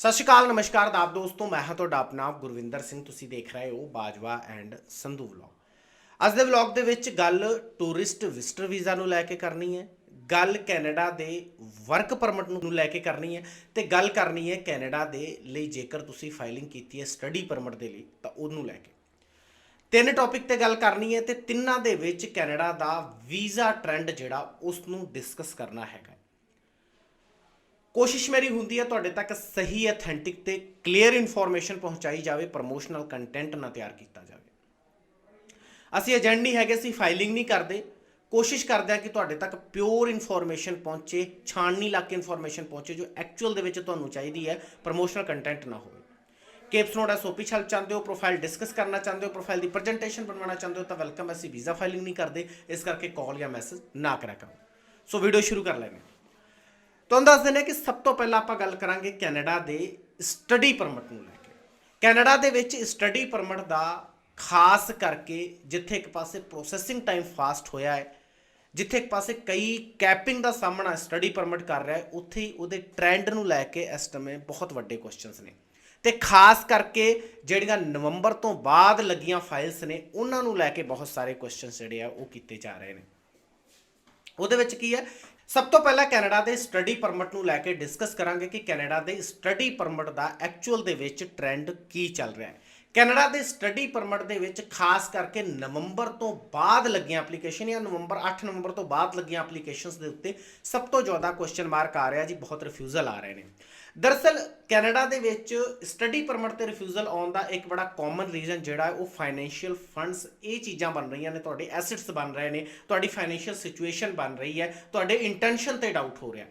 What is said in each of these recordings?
ਸਤਿ ਸ਼੍ਰੀ ਅਕਾਲ, ਨਮਸਕਾਰ ਆਪ ਦੋਸਤੋ, ਮੈਂ ਹਾਂ ਤੁਹਾਡਾ ਆਪਣਾ ਗੁਰਵਿੰਦਰ ਸਿੰਘ। ਤੁਸੀਂ ਦੇਖ ਰਹੇ ਹੋ ਬਾਜਵਾ ਐਂਡ ਸੰਧੂ ਵਲੌਗ। ਅੱਜ ਦੇ ਵਲੌਗ ਦੇ ਵਿੱਚ ਗੱਲ ਟੂਰਿਸਟ ਵਿਜ਼ਟਰ ਵੀਜ਼ਾ ਨੂੰ ਲੈ ਕੇ ਕਰਨੀ ਹੈ, ਗੱਲ ਕੈਨੇਡਾ ਦੇ ਵਰਕ ਪਰਮਿਟ ਨੂੰ ਲੈ ਕੇ ਕਰਨੀ ਹੈ ਤੇ ਗੱਲ ਕਰਨੀ ਹੈ ਕੈਨੇਡਾ ਦੇ ਲਈ, ਜੇਕਰ ਤੁਸੀਂ ਫਾਈਲਿੰਗ ਕੀਤੀ ਹੈ ਸਟੱਡੀ ਪਰਮਿਟ ਦੇ ਲਈ, ਤਾਂ ਉਹਨੂੰ ਲੈ ਕੇ। ਤਿੰਨ ਟੌਪਿਕ ਤੇ ਗੱਲ ਕਰਨੀ ਹੈ ਤੇ ਤਿੰਨਾਂ ਦੇ ਵਿੱਚ ਕੈਨੇਡਾ ਦਾ ਵੀਜ਼ਾ ਟ੍ਰੈਂਡ ਜਿਹੜਾ, ਉਸ ਨੂੰ ਡਿਸਕਸ ਕਰਨਾ ਹੈਗਾ। ਕੋਸ਼ਿਸ਼ ਮੇਰੀ ਹੁੰਦੀ ਹੈ ਤੁਹਾਡੇ ਤੱਕ ਸਹੀ ਅਥੈਂਟਿਕ ਤੇ ਕਲੀਅਰ ਇਨਫੋਰਮੇਸ਼ਨ ਪਹੁੰਚਾਈ ਜਾਵੇ ਪ੍ਰੋਮੋਸ਼ਨਲ ਕੰਟੈਂਟ ਨਾ ਤਿਆਰ ਕੀਤਾ ਜਾਵੇ। ਅਸੀਂ ਏਜੰਟ ਨਹੀਂ ਹੈਗੇ, ਅਸੀਂ ਫਾਈਲਿੰਗ ਨਹੀਂ ਕਰਦੇ। ਕੋਸ਼ਿਸ਼ ਕਰਦੇ ਹਾਂ ਕਿ ਤੁਹਾਡੇ ਤੱਕ ਪਿਓਰ ਇਨਫੋਰਮੇਸ਼ਨ ਪਹੁੰਚੇ ਛਾਣਨੀ ਲਾ ਕੇ ਇਨਫੋਰਮੇਸ਼ਨ ਪਹੁੰਚੇ, ਜੋ ਐਕਚੁਅਲ ਦੇ ਵਿੱਚ ਤੁਹਾਨੂੰ ਚਾਹੀਦੀ ਹੈ ਪ੍ਰੋਮੋਸ਼ਨਲ ਕੰਟੈਂਟ ਨਾ ਹੋਵੇ। ਕੇਪਸ ਨੋਟ ਐਸਓਪੀ ਛਲ ਚਾਹੁੰਦੇ ਹੋ ਪ੍ਰੋਫਾਈਲ ਡਿਸਕਸ ਕਰਨਾ ਚਾਹੁੰਦੇ ਹੋ ਪ੍ਰੋਫਾਈਲ ਦੀ ਪ੍ਰੈਜੈਂਟੇਸ਼ਨ ਬਣਵਾਉਣਾ ਚਾਹੁੰਦੇ ਹੋ, ਤਾਂ ਵੈਲਕਮ ਅਸੀਂ ਵੀਜ਼ਾ ਫਾਈਲਿੰਗ ਨਹੀਂ ਕਰਦੇ, ਇਸ ਕਰਕੇ ਕਾਲ ਜਾਂ ਮੈਸੇਜ ਨਾ ਕਰਿਆ ਕਰੋ। ਸੋ ਵੀਡੀਓ ਸ਼ੁਰੂ ਕਰ ਲੈਂਦੇ ਹਾਂ। ਤੁਹਾਨੂੰ ਦੱਸ ਦਿੰਦੇ ਹਾਂ ਕਿ ਸਭ ਤੋਂ ਪਹਿਲਾਂ ਆਪਾਂ ਗੱਲ ਕਰਾਂਗੇ ਕੈਨੇਡਾ ਦੇ ਸਟੱਡੀ ਪਰਮਿਟ ਨੂੰ ਲੈ ਕੇ। ਕੈਨੇਡਾ ਦੇ ਵਿੱਚ ਸਟੱਡੀ ਪਰਮਿਟ ਦਾ ਖਾਸ ਕਰਕੇ ਜਿੱਥੇ ਇੱਕ ਪਾਸੇ ਪ੍ਰੋਸੈਸਿੰਗ ਟਾਈਮ ਫਾਸਟ ਹੋਇਆ ਹੈ, ਜਿੱਥੇ ਇੱਕ ਪਾਸੇ ਕਈ ਕੈਪਿੰਗ ਦਾ ਸਾਹਮਣਾ ਸਟੱਡੀ ਪਰਮਿਟ ਕਰ ਰਿਹਾ ਹੈ, ਉੱਥੇ ਹੀ ਉਹਦੇ ਟ੍ਰੈਂਡ ਨੂੰ ਲੈ ਕੇ ਇਸ ਸਮੇਂ ਬਹੁਤ ਵੱਡੇ ਕੁਐਸਚਨਸ ਨੇ। ਤੇ ਖਾਸ ਕਰਕੇ ਜਿਹੜੀਆਂ ਨਵੰਬਰ ਤੋਂ ਬਾਅਦ ਲੱਗੀਆਂ ਫਾਈਲਸ ਨੇ, ਉਹਨਾਂ ਨੂੰ ਲੈ ਕੇ ਬਹੁਤ ਸਾਰੇ ਕੁਐਸਚਨਸ ਜਿਹੜੇ ਆ ਉਹ ਕੀਤੇ ਜਾ ਰਹੇ ਨੇ। ਉਹਦੇ ਵਿੱਚ ਕੀ ਹੈ? ਸਭ ਤੋਂ ਪਹਿਲਾਂ ਕੈਨੇਡਾ ਦੇ ਸਟੱਡੀ ਪਰਮਿਟ ਨੂੰ ਲੈ ਕੇ ਡਿਸਕਸ ਕਰਾਂਗੇ ਕਿ ਕੈਨੇਡਾ ਦੇ ਸਟੱਡੀ ਪਰਮਿਟ ਦਾ ਐਕਚੁਅਲ ਦੇ ਵਿੱਚ ਟ੍ਰੈਂਡ ਕੀ ਚੱਲ ਰਿਹਾ ਹੈ। ਕੈਨੇਡਾ ਦੇ ਸਟੱਡੀ ਪਰਮਿਟ ਦੇ ਵਿੱਚ ਖਾਸ ਕਰਕੇ ਨਵੰਬਰ ਤੋਂ ਬਾਅਦ ਲੱਗੀਆਂ ਐਪਲੀਕੇਸ਼ਨ ਜਾਂ ਨਵੰਬਰ 8 ਨਵੰਬਰ ਤੋਂ ਬਾਅਦ ਲੱਗੀਆਂ ਐਪਲੀਕੇਸ਼ਨਸ ਦੇ ਉੱਤੇ ਸਭ ਤੋਂ ਜ਼ਿਆਦਾ ਕੁਐਸਚਨ ਮਾਰਕ ਆ ਰਿਹਾ ਜੀ, ਬਹੁਤ ਰਿਫਿਊਜ਼ਲ ਆ ਰਹੇ ਨੇ। ਦਰਅਸਲ ਕੈਨੇਡਾ ਦੇ ਵਿੱਚ ਸਟੱਡੀ ਪਰਮਿਟ ਤੇ ਰਿਫਿਊਜ਼ਲ ਆਉਣ ਦਾ ਇੱਕ ਬੜਾ ਕਾਮਨ ਰੀਜ਼ਨ ਜਿਹੜਾ ਹੈ, ਉਹ ਫਾਈਨੈਂਸ਼ੀਅਲ ਫੰਡਸ ਇਹ ਚੀਜ਼ਾਂ ਬਣ ਰਹੀਆਂ ਨੇ, ਤੁਹਾਡੇ ਐਸੈਟਸ ਬਣ ਰਹੇ ਨੇ, ਤੁਹਾਡੀ ਫਾਈਨੈਂਸ਼ੀਅਲ ਸਿਚੁਏਸ਼ਨ ਬਣ ਰਹੀ ਹੈ, ਤੁਹਾਡੇ ਇੰਟੈਂਸ਼ਨ ਤੇ ਡਾਊਟ ਹੋ ਰਿਹਾ।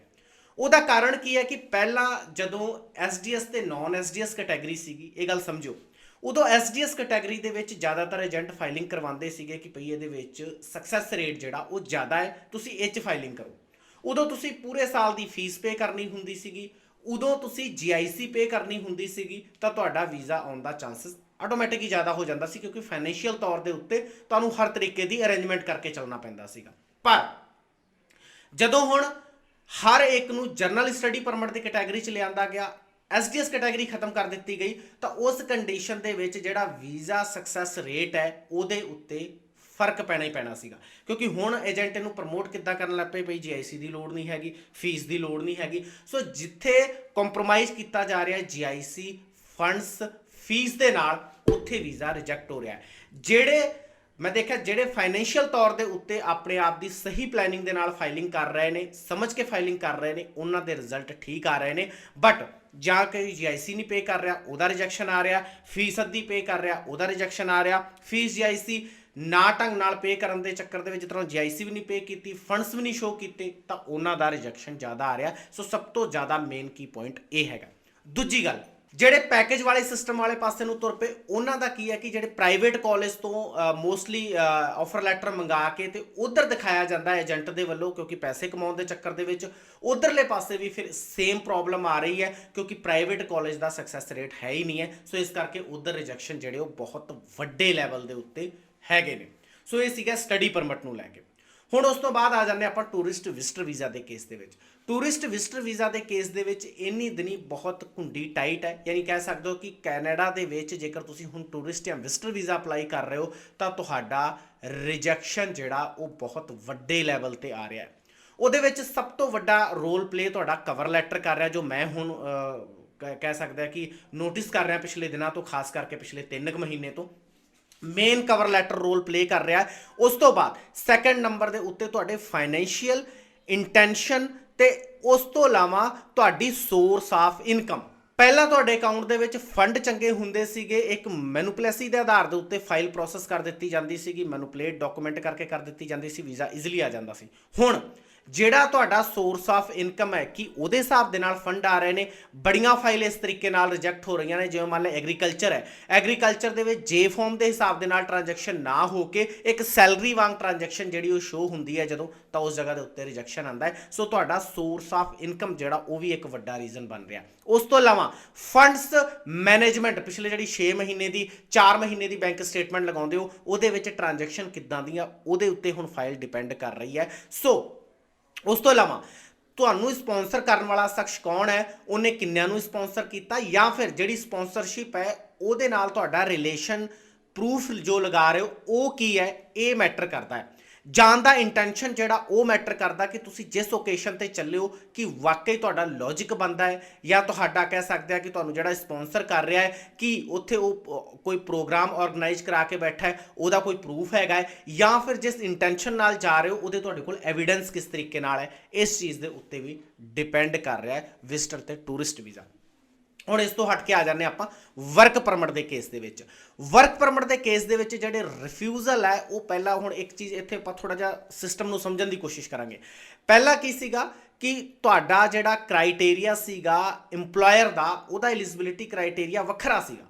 ਉਹਦਾ ਕਾਰਨ ਕੀ ਹੈ ਕਿ ਪਹਿਲਾਂ ਜਦੋਂ ਐਸਡੀਐਸ ਤੇ ਨਾਨ ਐਸਡੀਐਸ ਕੈਟਾਗਰੀ ਸੀਗੀ, ਇਹ ਗੱਲ ਸਮਝੋ ਉਦੋਂ ਐਸਡੀਐਸ ਕੈਟਾਗਰੀ ਦੇ ਵਿੱਚ ਜ਼ਿਆਦਾਤਰ ਏਜੰਟ ਫਾਈਲਿੰਗ ਕਰਵਾਉਂਦੇ ਸੀਗੇ ਕਿ ਭਈ ਇਹਦੇ ਵਿੱਚ ਸਕਸੈਸ ਰੇਟ ਜਿਹੜਾ ਉਹ ਜ਼ਿਆਦਾ ਹੈ, ਤੁਸੀਂ ਇਹ 'ਚ ਫਾਈਲਿੰਗ ਕਰੋ। ਉਦੋਂ ਤੁਸੀਂ ਪੂਰੇ ਸਾਲ ਦੀ ਫੀਸ ਪੇ ਕਰਨੀ ਹੁੰਦੀ ਸੀਗੀ, ਉਦੋਂ ਤੁਸੀਂ ਜੀਆਈਸੀ ਪੇ ਕਰਨੀ ਹੁੰਦੀ ਸੀਗੀ, ਤਾਂ ਤੁਹਾਡਾ ਵੀਜ਼ਾ ਆਉਣ ਦਾ ਚਾਂਸਸ ਆਟੋਮੈਟਿਕ ਹੀ ਜ਼ਿਆਦਾ ਹੋ ਜਾਂਦਾ ਸੀ, ਕਿਉਂਕਿ ਫਾਈਨੈਂਸ਼ੀਅਲ ਤੌਰ ਦੇ ਉੱਤੇ ਤੁਹਾਨੂੰ ਹਰ ਤਰੀਕੇ ਦੀ ਅਰੇਂਜਮੈਂਟ ਕਰਕੇ ਚੱਲਣਾ ਪੈਂਦਾ ਸੀਗਾ। ਪਰ ਜਦੋਂ ਹੁਣ ਹਰ ਇੱਕ ਨੂੰ ਜਰਨਲ ਸਟੱਡੀ ਪਰਮਿਟ ਦੀ ਕੈਟਾਗਰੀ 'ਚ ਲਿਆਂਦਾ ਗਿਆ ਐਸਡੀਐਸ ਕੈਟਾਗਰੀ ਖਤਮ ਕਰ ਦਿੱਤੀ ਗਈ, ਤਾਂ ਉਸ ਕੰਡੀਸ਼ਨ ਦੇ ਵਿੱਚ ਜਿਹੜਾ ਵੀਜ਼ਾ ਸਕਸੈਸ ਰੇਟ ਹੈ, ਉਹਦੇ ਉੱਤੇ ਫ਼ਰਕ ਪੈਣਾ ਹੀ ਪੈਣਾ ਸੀਗਾ। ਕਿਉਂਕਿ ਹੁਣ ਏਜੰਟ ਨੂੰ ਪ੍ਰਮੋਟ ਕਿੱਦਾਂ ਕਰਨ ਲੱਗ ਪਏ? ਭਈ ਜੀਆਈਸੀ ਦੀ ਲੋੜ ਨਹੀਂ ਹੈਗੀ ਫੀਸ ਦੀ ਲੋੜ ਨਹੀਂ ਹੈਗੀ। ਸੋ ਜਿੱਥੇ ਕੰਪਰੋਮਾਈਜ਼ ਕੀਤਾ ਜਾ ਰਿਹਾ ਹੈ ਜੀਆਈਸੀ ਫੰਡਸ ਫੀਸ ਦੇ ਨਾਲ, ਉੱਥੇ ਵੀਜ਼ਾ ਰਿਜੈਕਟ ਹੋ ਰਿਹਾ ਹੈ। ਜਿਹੜੇ, ਮੈਂ ਦੇਖਿਆ ਜਿਹੜੇ ਫਾਈਨੈਂਸ਼ੀਅਲ ਤੌਰ ਦੇ ਉੱਤੇ ਆਪਣੇ ਆਪ ਦੀ ਸਹੀ ਪਲੈਨਿੰਗ ਦੇ ਨਾਲ ਫਾਈਲਿੰਗ ਕਰ ਰਹੇ ਨੇ, ਸਮਝ ਕੇ ਫਾਈਲਿੰਗ ਕਰ ਰਹੇ ਨੇ, ਉਹਨਾਂ ਦੇ ਰਿਜ਼ਲਟ ਠੀਕ ਆ ਰਹੇ ਨੇ। ਬਟ ਜਾਂ ਕੋਈ ਜੀਆਈਸੀ ਨਹੀਂ ਪੇ ਕਰ ਰਿਹਾ, ਉਹਦਾ ਰਿਜੈਕਸ਼ਨ ਆ ਰਿਹਾ ਫੀਸ ਅੱਧੀ ਪੇ ਕਰ ਰਿਹਾ, ਉਹਦਾ ਰਿਜੈਕਸ਼ਨ ਆ ਰਿਹਾ ਫੀਸ ਜੀਆਈਸੀ ਨਾ ਢੰਗ ਨਾਲ ਪੇ ਕਰਨ ਦੇ ਚੱਕਰ ਦੇ ਵਿੱਚ ਤਰ੍ਹਾਂ ਜੀਆਈਸੀ ਵੀ ਨਹੀਂ ਪੇ ਕੀਤੀ ਫੰਡਸ ਵੀ ਨਹੀਂ ਸ਼ੋ ਕੀਤੇ, ਤਾਂ ਉਹਨਾਂ ਦਾ ਰਿਜੈਕਸ਼ਨ ਜ਼ਿਆਦਾ ਆ ਰਿਹਾ। ਸੋ ਸਭ ਤੋਂ ਜ਼ਿਆਦਾ ਮੇਨ ਕੀ ਪੁਆਇੰਟ ਇਹ ਹੈਗਾ। ਦੂਜੀ ਗੱਲ ਜਿਹੜੇ ਪੈਕੇਜ ਵਾਲੇ ਸਿਸਟਮ ਵਾਲੇ ਪਾਸੇ ਨੂੰ ਤੁਰ ਪਏ, ਉਹਨਾਂ ਦਾ ਕੀ ਹੈ ਕਿ ਜਿਹੜੇ ਪ੍ਰਾਈਵੇਟ ਕਾਲਜ ਤੋਂ ਮੋਸਟਲੀ ਆਫਰ ਲੈਟਰ ਮੰਗਾ ਕੇ ਤੇ ਉਧਰ ਦਿਖਾਇਆ ਜਾਂਦਾ ਹੈ ਏਜੰਟ ਦੇ ਵੱਲੋਂ, ਕਿਉਂਕਿ ਪੈਸੇ ਕਮਾਉਣ ਦੇ ਚੱਕਰ ਦੇ ਵਿੱਚ, ਉਧਰਲੇ ਪਾਸੇ ਵੀ ਫਿਰ ਸੇਮ ਪ੍ਰੋਬਲਮ ਆ ਰਹੀ ਹੈ, ਕਿਉਂਕਿ ਪ੍ਰਾਈਵੇਟ ਕਾਲਜ ਦਾ ਸਕਸੈਸ ਰੇਟ ਹੈ ਹੀ ਨਹੀਂ ਹੈ। ਸੋ ਇਸ ਕਰਕੇ ਉਧਰ ਰਿਜੈਕਸ਼ਨ ਜਿਹੜੇ ਉਹ ਬਹੁਤ ਵੱਡੇ ਲੈਵਲ ਦੇ ਉੱਤੇ ਹੈਗੇ ਨੇ। ਸੋ ਇਹ ਸੀਗਾ ਸਟੱਡੀ ਪਰਮਿਟ ਨੂੰ ਲੈ ਕੇ। ਹੁਣ ਉਸ ਤੋਂ ਬਾਅਦ ਆ ਜਾਂਦੇ ਆਪਾਂ ਟੂਰਿਸਟ ਵਿਜ਼ਟਰ ਵੀਜ਼ਾ ਦੇ ਕੇਸ ਦੇ ਵਿੱਚ। ਟੂਰਿਸਟ ਵਿਜ਼ਟਰ ਵੀਜ਼ਾ ਦੇ ਕੇਸ ਦੇ ਵਿੱਚ ਇੰਨੀ ਦਿਨੀ ਬਹੁਤ ਘੁੰਡੀ ਟਾਈਟ ਹੈ। ਯਾਨੀ ਕਹਿ ਸਕਦੇ ਹੋ ਕਿ ਕੈਨੇਡਾ ਦੇ ਵਿੱਚ ਜੇਕਰ ਤੁਸੀਂ ਹੁਣ ਟੂਰਿਸਟ ਜਾਂ ਵਿਜ਼ਟਰ ਵੀਜ਼ਾ ਅਪਲਾਈ ਕਰ ਰਹੇ ਹੋ ਤਾਂ ਤੁਹਾਡਾ ਰਿਜੈਕਸ਼ਨ ਜਿਹੜਾ ਉਹ ਬਹੁਤ ਵੱਡੇ ਲੈਵਲ ਤੇ ਆ ਰਿਹਾ ਹੈ। ਉਹਦੇ ਵਿੱਚ ਸਭ ਤੋਂ ਵੱਡਾ ਰੋਲ ਪਲੇ ਤੁਹਾਡਾ ਕਵਰ ਲੈਟਰ ਕਰ ਰਿਹਾ ਜੋ ਮੈਂ ਹੁਣ ਅਹ, ਕਹਿ- ਸਕਦਾ ਕਿ ਨੋਟਿਸ ਕਰ ਰਿਹਾ ਪਿਛਲੇ ਦਿਨਾਂ ਤੋਂ ਖਾਸ ਕਰਕੇ ਪਿਛਲੇ 3 ਕੁ ਮਹੀਨੇ ਤੋਂ। Main cover letter role play ਕਰ ਰਿਹਾ ਹੈ। ਉਸ ਤੋਂ ਬਾਅਦ ਸੈਕੰਡ ਨੰਬਰ ਦੇ ਉੱਤੇ ਤੁਹਾਡੇ ਫਾਈਨੈਂਸ਼ੀਅਲ ਇੰਟੈਂਸ਼ਨ ਤੇ ਉਸ ਤੋਂ ਇਲਾਵਾ ਤੁਹਾਡੀ ਸੋਰਸ ਆਫ ਇਨਕਮ ਪਹਿਲਾਂ ਤੁਹਾਡੇ ਅਕਾਊਂਟ ਦੇ ਵਿੱਚ ਫੰਡ ਚੰਗੇ ਹੁੰਦੇ ਸੀਗੇ। ਇੱਕ ਮੈਨੂਪਲੇਸੀ ਦੇ ਆਧਾਰ ਦੇ ਉੱਤੇ ਫਾਈਲ ਪ੍ਰੋਸੈਸ ਕਰ ਦਿੱਤੀ ਜਾਂਦੀ ਸੀਗੀ। ਮੈਨੂਪਲੇਟ ਡਾਕੂਮੈਂਟ ਕਰਕੇ ਕਰ ਦਿੱਤੀ ਜਾਂਦੀ ਸੀ। ਵੀਜ਼ਾ ਈਜ਼ੀਲੀ ਆ ਜਾਂਦਾ ਸੀ। ਹੁਣ ਜਿਹੜਾ ਤੁਹਾਡਾ ਸੋਰਸ ਆਫ ਇਨਕਮ ਹੈ ਕਿ ਉਹਦੇ ਹਿਸਾਬ ਦੇ ਨਾਲ ਫੰਡ ਆ ਰਹੇ ਨੇ, ਬੜੀਆਂ ਫਾਈਲ ਇਸ ਤਰੀਕੇ ਨਾਲ ਰਿਜੈਕਟ ਹੋ ਰਹੀਆਂ ਨੇ, ਜਿਵੇਂ ਮੰਨ ਲਓ ਐਗਰੀਕਲਚਰ ਹੈ। ਐਗਰੀਕਲਚਰ ਦੇ ਵਿੱਚ ਜੇ ਫਾਰਮ ਦੇ ਹਿਸਾਬ ਦੇ ਨਾਲ ਟ੍ਰਾਂਜੈਕਸ਼ਨ ਨਾ ਹੋ ਕੇ ਇੱਕ ਸੈਲਰੀ ਵਾਂਗ ਟ੍ਰਾਂਜੈਕਸ਼ਨ ਜਿਹੜੀ ਉਹ ਸ਼ੋ ਹੁੰਦੀ ਹੈ ਜਦੋਂ, ਤਾਂ ਉਸ ਜਗ੍ਹਾ ਦੇ ਉੱਤੇ ਰਿਜੈਕਸ਼ਨ ਆਂਦਾ ਹੈ। ਸੋ ਤੁਹਾਡਾ ਸੋਰਸ ਆਫ ਇਨਕਮ ਜਿਹੜਾ ਉਹ ਵੀ ਇੱਕ ਵੱਡਾ ਰੀਜ਼ਨ ਬਣ ਰਿਹਾ। ਉਸ ਤੋਂ ਇਲਾਵਾ ਫੰਡਸ ਮੈਨੇਜਮੈਂਟ ਪਿਛਲੇ ਜਿਹੜੀ 6 ਮਹੀਨੇ ਦੀ 4 ਮਹੀਨੇ ਦੀ ਬੈਂਕ ਸਟੇਟਮੈਂਟ ਲਗਾਉਂਦੇ ਹੋ, ਉਹਦੇ ਵਿੱਚ ਟ੍ਰਾਂਜੈਕਸ਼ਨ ਕਿੱਦਾਂ ਦੀਆਂ, ਉਹਦੇ ਉੱਤੇ ਹੁਣ ਫਾਈਲ ਡਿਪੈਂਡ ਕਰ ਰਹੀ ਹੈ। ਸੋ ਉਸ ਤੋਂ ਇਲਾਵਾ ਤੁਹਾਨੂੰ ਸਪਾਂਸਰ ਕਰਨ ਵਾਲਾ ਸ਼ਖਸ ਕੌਣ ਹੈ, ਉਹਨੇ ਕਿੰਨਿਆਂ ਨੂੰ ਸਪਾਂਸਰ ਕੀਤਾ ਜਾਂ ਫਿਰ ਜਿਹੜੀ ਸਪਾਂਸਰਸ਼ਿਪ ਹੈ, ਉਹਦੇ ਨਾਲ ਤੁਹਾਡਾ ਰਿਲੇਸ਼ਨ ਪ੍ਰੂਫ ਜੋ ਲਗਾ ਰਹੇ ਹੋ, ਉਹ ਕੀ ਹੈ, ਇਹ ਮੈਟਰ ਕਰਦਾ ਹੈ। ਜਾਣ ਦਾ ਇੰਟੈਂਸ਼ਨ ਜਿਹੜਾ ਉਹ ਮੈਟਰ ਕਰਦਾ ਕਿ ਤੁਸੀਂ ਜਿਸ ਓਕੇਸ਼ਨ ਤੇ ਚੱਲੇ ਹੋ, ਕਿ ਵਾਕਈ ਤੁਹਾਡਾ ਲੌਜੀਕ ਬੰਦਾ ਹੈ, ਜਾਂ ਤੁਹਾਡਾ ਕਹਿ ਸਕਦੇ ਆ ਕਿ ਤੁਹਾਨੂੰ ਜਿਹੜਾ ਸਪਾਂਸਰ ਕਰ ਰਿਹਾ ਹੈ, ਕਿ ਉੱਥੇ ਉਹ ਕੋਈ ਪ੍ਰੋਗਰਾਮ ਆਰਗੇਨਾਈਜ਼ ਕਰਾ ਕੇ ਬੈਠਾ ਹੈ, ਉਹਦਾ ਕੋਈ ਪ੍ਰੂਫ ਹੈਗਾ ਹੈ, ਜਾਂ ਫਿਰ ਜਿਸ ਇੰਟੈਂਸ਼ਨ ਨਾਲ ਜਾ ਰਹੇ ਹੋ, ਉਹਦੇ ਤੁਹਾਡੇ ਕੋਲ ਐਵੀਡੈਂਸ ਕਿਸ ਤਰੀਕੇ ਨਾਲ ਹੈ, ਇਸ ਚੀਜ਼ ਦੇ ਉੱਤੇ ਵੀ ਡਿਪੈਂਡ ਕਰ ਰਿਹਾ ਹੈ ਵਿਜ਼ਟਰ ਤੇ ਟੂਰਿਸਟ ਵੀਜ਼ਾ। ਹੁਣ ਇਸ ਤੋਂ ਹਟ ਕੇ ਆ ਜਾਂਦੇ ਆਪਾਂ ਵਰਕ ਪਰਮਿਟ ਦੇ ਕੇਸ ਦੇ ਵਿੱਚ। ਵਰਕ ਪਰਮਿਟ ਦੇ ਕੇਸ ਦੇ ਵਿੱਚ ਜਿਹੜੇ ਰਿਫਿਊਜ਼ਲ ਹੈ, ਉਹ ਪਹਿਲਾਂ ਹੁਣ ਇੱਕ ਚੀਜ਼ ਇੱਥੇ ਆਪਾਂ ਥੋੜਾ ਜਿਹਾ ਸਿਸਟਮ ਨੂੰ ਸਮਝਣ ਦੀ ਕੋਸ਼ਿਸ਼ ਕਰਾਂਗੇ। ਪਹਿਲਾਂ ਕੀ ਸੀਗਾ ਕਿ ਤੁਹਾਡਾ ਜਿਹੜਾ ਕ੍ਰਾਈਟੇਰੀਆ ਸੀਗਾ EMPLOYER ਦਾ, ਉਹਦਾ ਐਲੀਜੀਬਿਲਿਟੀ ਕ੍ਰਾਈਟੇਰੀਆ ਵੱਖਰਾ ਸੀਗਾ।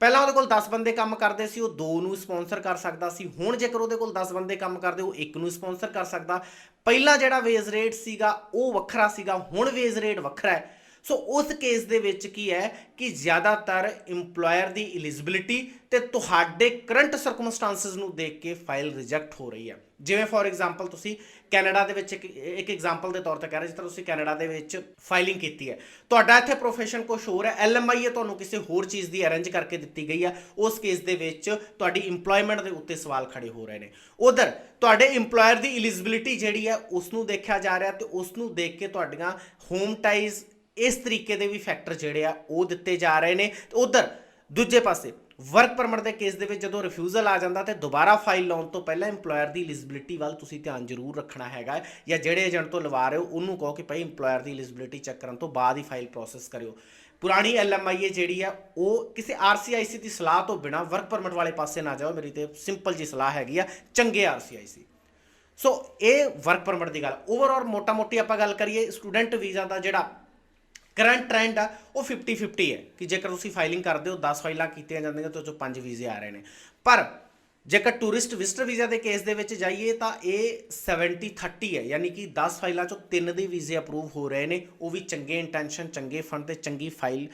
ਪਹਿਲਾਂ ਉਹਦੇ ਕੋਲ 10 ਬੰਦੇ ਕੰਮ ਕਰਦੇ ਸੀ, ਉਹ ਦੋ ਨੂੰ ਸਪਾਂਸਰ ਕਰ ਸਕਦਾ ਸੀ। ਹੁਣ ਜੇਕਰ ਉਹਦੇ ਕੋਲ 10 ਬੰਦੇ ਕੰਮ ਕਰਦੇ, ਉਹ ਇੱਕ ਨੂੰ ਸਪਾਂਸਰ ਕਰ ਸਕਦਾ। ਪਹਿਲਾਂ ਜਿਹੜਾ ਵੇਜ ਰੇਟ ਸੀਗਾ, ਉਹ ਵੱਖਰਾ ਸੀਗਾ। ਹੁਣ ਵੇਜ ਰੇਟ ਵੱਖਰਾ ਹੈ। ਸੋ ਉਸ ਕੇਸ ਦੇ ਵਿੱਚ ਕੀ ਹੈ ਕਿ ਜ਼ਿਆਦਾਤਰ EMPLOYER ਦੀ ਐਲੀਜੀਬਿਲਿਟੀ ਤੇ ਤੁਹਾਡੇ ਕਰੰਟ ਸਰਕਮਸਟੈਂਸਸ ਨੂੰ ਦੇਖ ਕੇ ਫਾਈਲ ਰਿਜੈਕਟ ਹੋ ਰਹੀ ਹੈ। ਜਿਵੇਂ ਫੋਰ ਐਗਜ਼ਾਮਪਲ ਤੁਸੀਂ ਕੈਨੇਡਾ ਦੇ ਵਿੱਚ ਇੱਕ ਇੱਕ ਐਗਜ਼ਾਮਪਲ ਦੇ ਤੌਰ ਤੇ ਕਹਿ ਰਹੇ ਜਿਸ ਤਰ੍ਹਾਂ ਤੁਸੀਂ ਕੈਨੇਡਾ ਦੇ ਵਿੱਚ ਫਾਈਲਿੰਗ ਕੀਤੀ ਹੈ। ਤੁਹਾਡਾ ਇੱਥੇ ਪ੍ਰੋਫੈਸ਼ਨ ਕੁਝ ਹੋਰ ਹੈ ਐਲਐਮਆਈਏ ਤੁਹਾਨੂੰ ਕਿਸੇ ਹੋਰ ਚੀਜ਼ ਦੀ ਅਰੇਂਜ ਕਰਕੇ ਦਿੱਤੀ ਗਈ ਹੈ। ਉਸ ਕੇਸ ਦੇ ਵਿੱਚ ਤੁਹਾਡੀ EMPLOYMENT ਦੇ ਉੱਤੇ ਸਵਾਲ ਖੜੇ ਹੋ ਰਹੇ ਨੇ। ਉਧਰ, ਤੁਹਾਡੇ EMPLOYER ਦੀ ਐਲੀਜੀਬਿਲਿਟੀ ਜਿਹੜੀ ਹੈ ਉਸ ਨੂੰ ਦੇਖਿਆ ਜਾ ਰਿਹਾ ਤੇ ਉਸ ਨੂੰ ਦੇਖ ਕੇ ਤੁਹਾਡੀਆਂ ਹੋਮ ਟਾਈਜ਼ ਇਸ ਤਰੀਕੇ ਦੇ ਵੀ ਫੈਕਟਰ ਜਿਹੜੇ ਆ ਉਹ ਦਿੱਤੇ ਜਾ ਰਹੇ ਨੇ। ਤੇ ਉਧਰ ਦੂਜੇ ਪਾਸੇ ਵਰਕ ਪਰਮਿਟ ਦੇ ਕੇਸ ਦੇ ਵਿੱਚ ਜਦੋਂ ਰਿਫਿਊਜ਼ਲ ਆ ਜਾਂਦਾ ਤੇ ਦੁਬਾਰਾ ਫਾਈਲ ਲਾਉਣ ਤੋਂ ਪਹਿਲਾਂ EMPLOYER ਦੀ ਐਲੀਜੀਬਿਲਿਟੀ ਵੱਲ ਤੁਸੀਂ ਧਿਆਨ ਜ਼ਰੂਰ ਰੱਖਣਾ ਹੈਗਾ ਜਾਂ ਜਿਹੜੇ ਏਜੰਟ ਤੋਂ ਲਵਾ ਰਹੇ ਹੋ ਉਹਨੂੰ ਕਹੋ ਕਿ ਭਾਈ EMPLOYER ਦੀ ਐਲੀਜੀਬਿਲਿਟੀ ਚੈੱਕ ਕਰਨ ਤੋਂ ਬਾਅਦ ਹੀ ਫਾਈਲ ਪ੍ਰੋਸੈਸ ਕਰਿਓ। ਪੁਰਾਣੀ ਐਲਐਮਆਈਏ ਜਿਹੜੀ ਆ ਉਹ ਕਿਸੇ ਆਰਸੀਆਈਸੀ ਦੀ ਸਲਾਹ ਤੋਂ ਬਿਨਾ ਵਰਕ ਪਰਮਿਟ ਵਾਲੇ ਪਾਸੇ ਨਾ ਜਾਓ। ਮੇਰੀ ਤੇ ਸਿੰਪਲ ਜੀ ਸਲਾਹ ਹੈਗੀ ਆ, ਚੰਗੇ ਆਰਸੀਆਈਸੀ ਸੋ ਇਹ ਵਰਕ ਪਰਮਿਟ ਦੀ ਗੱਲ। ਓਵਰਆਲ ਮੋਟਾ ਮੋਟੀ ਆਪਾਂ ਗੱਲ ਕਰੀਏ ਸਟੂਡੈਂਟ ਵੀਜ਼ਾ ਦਾ ਜਿਹੜਾ ਕਰੰਟ ਟ੍ਰੈਂਡ ਆ, ਉਹ 50 50 ਹੈ ਕਿ ਜੇਕਰ ਤੁਸੀਂ ਫਾਈਲਿੰਗ ਕਰਦੇ ਹੋ 10 ਫਾਈਲਾਂ ਕੀਤੀਆਂ ਜਾਂਦੀਆਂ ਤਾਂ ਉਹ ਚੋਂ 5 ਵੀਜ਼ੇ ਆ ਰਹੇ ਨੇ। ਪਰ ਜੇਕਰ ਟੂਰਿਸਟ ਵਿਜ਼ਟਰ ਵੀਜ਼ਾ ਦੇ ਕੇਸ ਦੇ ਵਿੱਚ ਜਾਈਏ, ਤਾਂ ਇਹ 70 30 ਹੈ, ਯਾਨੀ ਕਿ 10 ਫਾਈਲਾਂ ਚੋਂ 3 ਦੇ ਵੀਜ਼ੇ ਅਪਰੂਵ ਹੋ ਰਹੇ ਨੇ, ਉਹ ਵੀ ਚੰਗੇ ਇੰਟੈਂਸ਼ਨ ਚੰਗੇ ਫੰਡ ਤੇ ਚੰਗੀ ਫਾਈਲ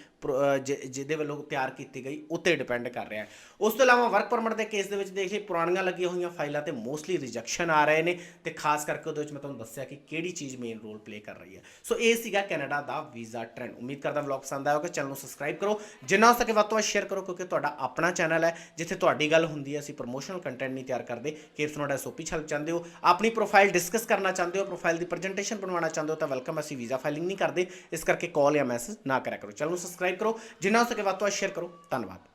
ਜਿਹਦੇ ਵੱਲੋਂ ਤਿਆਰ ਕੀਤੀ ਗਈ, ਉੱਤੇ ਡਿਪੈਂਡ ਕਰ ਰਿਹਾ ਹੈ। ਉਸ ਤੋਂ ਇਲਾਵਾ ਵਰਕ ਪਰਮਿਟ ਦੇ ਕੇਸ ਦੇ ਵਿੱਚ ਦੇਖ ਦੇਖੀਏ, ਪੁਰਾਣੀਆਂ ਲੱਗੀਆਂ ਹੋਈਆਂ ਫਾਈਲਾਂ ਤੇ ਮੋਸਟਲੀ ਰਿਜੈਕਸ਼ਨ ਆ ਰਹੇ ਨੇ ਤੇ ਖਾਸ ਕਰਕੇ ਉਹਦੇ ਵਿੱਚ ਮੈਂ ਤੁਹਾਨੂੰ ਦੱਸਿਆ ਕਿ ਕਿਹੜੀ ਚੀਜ਼ ਮੇਨ ਰੋਲ ਪਲੇ ਕਰ ਰਹੀ ਹੈ। ਸੋ ਇਹ ਸੀਗਾ ਕੈਨੇਡਾ ਦਾ ਵੀਜ਼ਾ ਟ੍ਰੈਂਡ ਉਮੀਦ ਕਰਦਾ ਵਲੌਗ ਪਸੰਦ ਆਇਆ ਹੋਵੇਗਾ ਚੈਨਲ ਨੂੰ ਸਬਸਕ੍ਰਾਈਬ ਕਰੋ। ਜਿੰਨਾ ਹੋ ਸਕੇ ਵੱਧ ਤੋਂ ਵੱਧ ਸ਼ੇਅਰ ਕਰੋ, ਕਿਉਂਕਿ ਤੁਹਾਡਾ ਆਪਣਾ ਚੈਨਲ ਹੈ, ਜਿੱਥੇ ਤੁਹਾਡੀ ਗੱਲ ਹੁੰਦੀ ਹੈ, ਅਸੀਂ ਪ੍ਰੋਮੋਸ਼ਨਲ ਕੰਟੈਂਟ ਨਹੀਂ ਤਿਆਰ ਕਰਦੇ। ਕਿ ਤੁਸੀਂ ਤੁਹਾਡਾ ਸੋਪੀ ਛਲ ਚਾਹੁੰਦੇ ਹੋ, ਆਪਣੀ ਪ੍ਰੋਫਾਈਲ ਡਿਸਕਸ ਕਰਨਾ ਚਾਹੁੰਦੇ ਹੋ ਪ੍ਰੋਫਾਈਲ ਦੀ ਪ੍ਰੈਜੈਂਟੇਸ਼ਨ ਬਣਵਾਉਣਾ ਚਾਹੁੰਦੇ ਹੋ, ਤਾਂ ਵੈਲਕਮ ਅਸੀਂ ਵੀਜ਼ਾ ਫਾਈਲਿੰਗ ਨਹੀਂ ਕਰਦੇ। ਇਸ ਕਰਕੇ ਕਾਲ ਜਾਂ ਮੈਸੇਜ ਨਾ ਕਰਿਆ ਕਰੋ। ਚੈਨਲ ਨੂੰ ਸਬਸਕ੍ਰਾਈਬ ਸਬਸਕ੍ਰਾਈਬ ਕਰੋ ਜਿੰਨਾ ਹੋ ਸਕੇ ਵੱਧ ਤੋਂ ਵੱਧ ਸ਼ੇਅਰ ਕਰੋ। ਧੰਨਵਾਦ।